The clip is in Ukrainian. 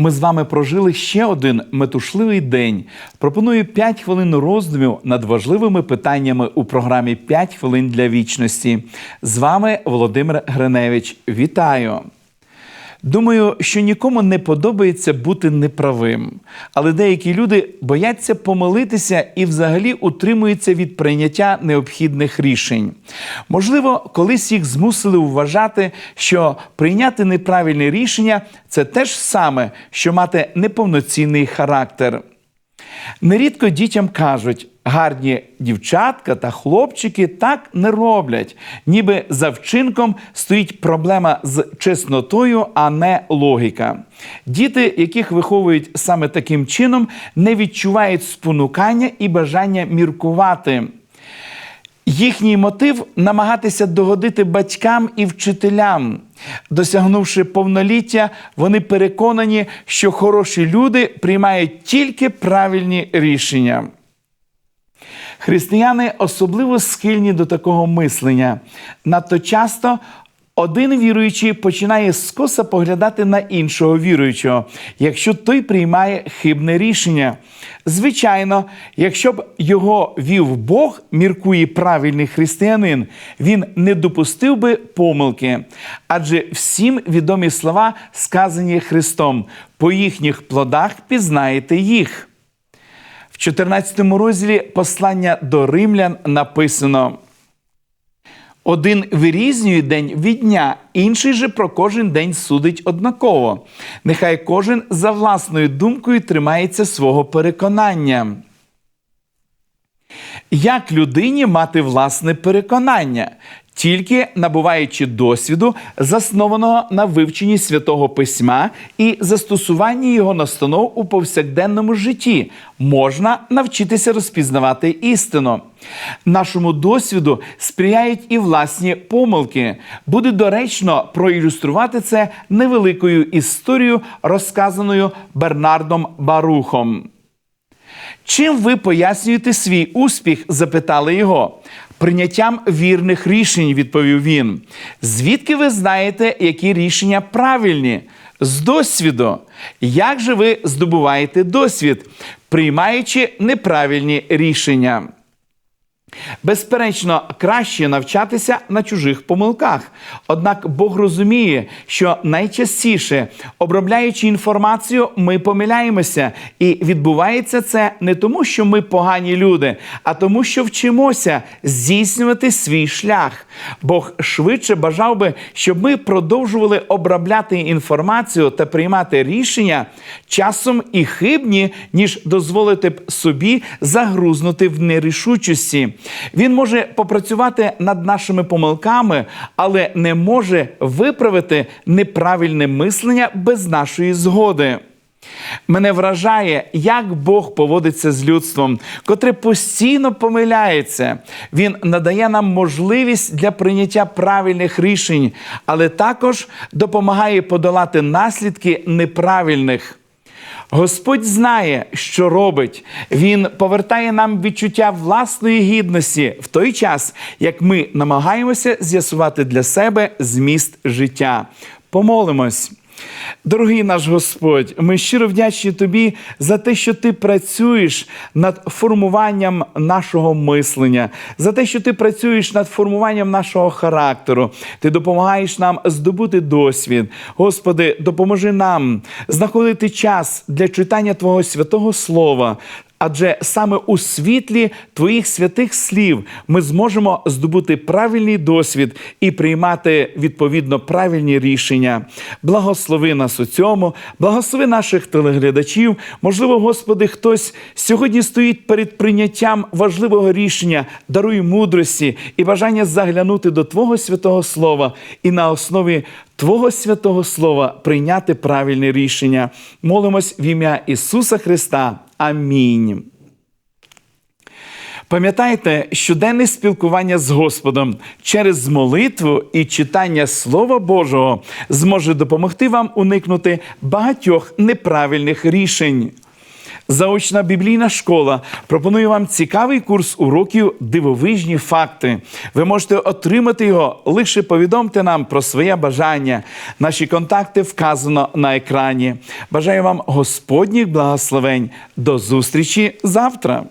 Ми з вами прожили ще один метушливий день. Пропоную 5 хвилин роздумів над важливими питаннями у програмі «5 хвилин для вічності. З вами Володимир Гриневич. Вітаю! Думаю, що нікому не подобається бути неправим, але деякі люди бояться помилитися і взагалі утримуються від прийняття необхідних рішень. Можливо, колись їх змусили вважати, що прийняти неправильне рішення це те ж саме, що мати неповноцінний характер. Нерідко дітям кажуть, гарні дівчатка та хлопчики так не роблять, ніби за вчинком стоїть проблема з чеснотою, а не логіка. Діти, яких виховують саме таким чином, не відчувають спонукання і бажання міркувати. Їхній мотив намагатися догодити батькам і вчителям. Досягнувши повноліття, вони переконані, що хороші люди приймають тільки правильні рішення. Християни особливо схильні до такого мислення. Надто часто один віруючий починає скоса поглядати на іншого віруючого, якщо той приймає хибне рішення. Звичайно, якщо б його вів Бог, міркує правильний християнин, він не допустив би помилки. Адже всім відомі слова, сказані Христом: по їхніх плодах пізнаєте їх. В 14 розділі послання до римлян написано. Один вирізнює день від дня, інший же про кожен день судить однаково. Нехай кожен за власною думкою тримається свого переконання. Як людині мати власне переконання? Тільки набуваючи досвіду, заснованого на вивченні святого письма і застосуванні його настанов у повсякденному житті, можна навчитися розпізнавати істину. Нашому досвіду сприяють і власні помилки. Буде доречно проілюструвати це невеликою історією, розказаною Бернардом Барухом. Чим ви пояснюєте свій успіх? запитали його. Прийняттям вірних рішень, відповів він. Звідки ви знаєте, які рішення правильні? З досвіду. Як же ви здобуваєте досвід, приймаючи неправильні рішення? Безперечно, краще навчатися на чужих помилках. Однак Бог розуміє, що найчастіше, обробляючи інформацію, ми помиляємося, і відбувається це не тому, що ми погані люди, а тому, що вчимося здійснювати свій шлях. Бог швидше бажав би, щоб ми продовжували обробляти інформацію та приймати рішення часом і хибні, ніж дозволити б собі загрузнути в нерішучості. Він може попрацювати над нашими помилками, але не може виправити неправильне мислення без нашої згоди. Мене вражає, як Бог поводиться з людством, котре постійно помиляється. Він надає нам можливість для прийняття правильних рішень, але також допомагає подолати наслідки неправильних. Господь знає, що робить. Він повертає нам відчуття власної гідності в той час, як ми намагаємося з'ясувати для себе зміст життя. Помолимось. Дорогий наш Господь, ми щиро вдячні Тобі за те, що Ти працюєш над формуванням нашого мислення, за те, що ти працюєш над формуванням нашого характеру. Ти допомагаєш нам здобути досвід. Господи, допоможи нам знаходити час для читання Твого святого Слова. Адже саме у світлі твоїх святих слів ми зможемо здобути правильний досвід і приймати відповідно правильні рішення. Благослови нас у цьому, благослови наших телеглядачів. Можливо, Господи, хтось сьогодні стоїть перед прийняттям важливого рішення, даруй мудрості і бажання заглянути до Твого святого Слова і на основі. Твого святого Слова прийняти правильне рішення. Молимось в ім'я Ісуса Христа. Амінь. Пам'ятайте, щоденне спілкування з Господом через молитву і читання Слова Божого зможе допомогти вам уникнути багатьох неправильних рішень. Заочна біблійна школа пропонує вам цікавий курс уроків Дивовижні факти. Ви можете отримати його лише повідомте нам про своє бажання. Наші контакти вказано на екрані. Бажаю вам Господніх благословень. До зустрічі завтра.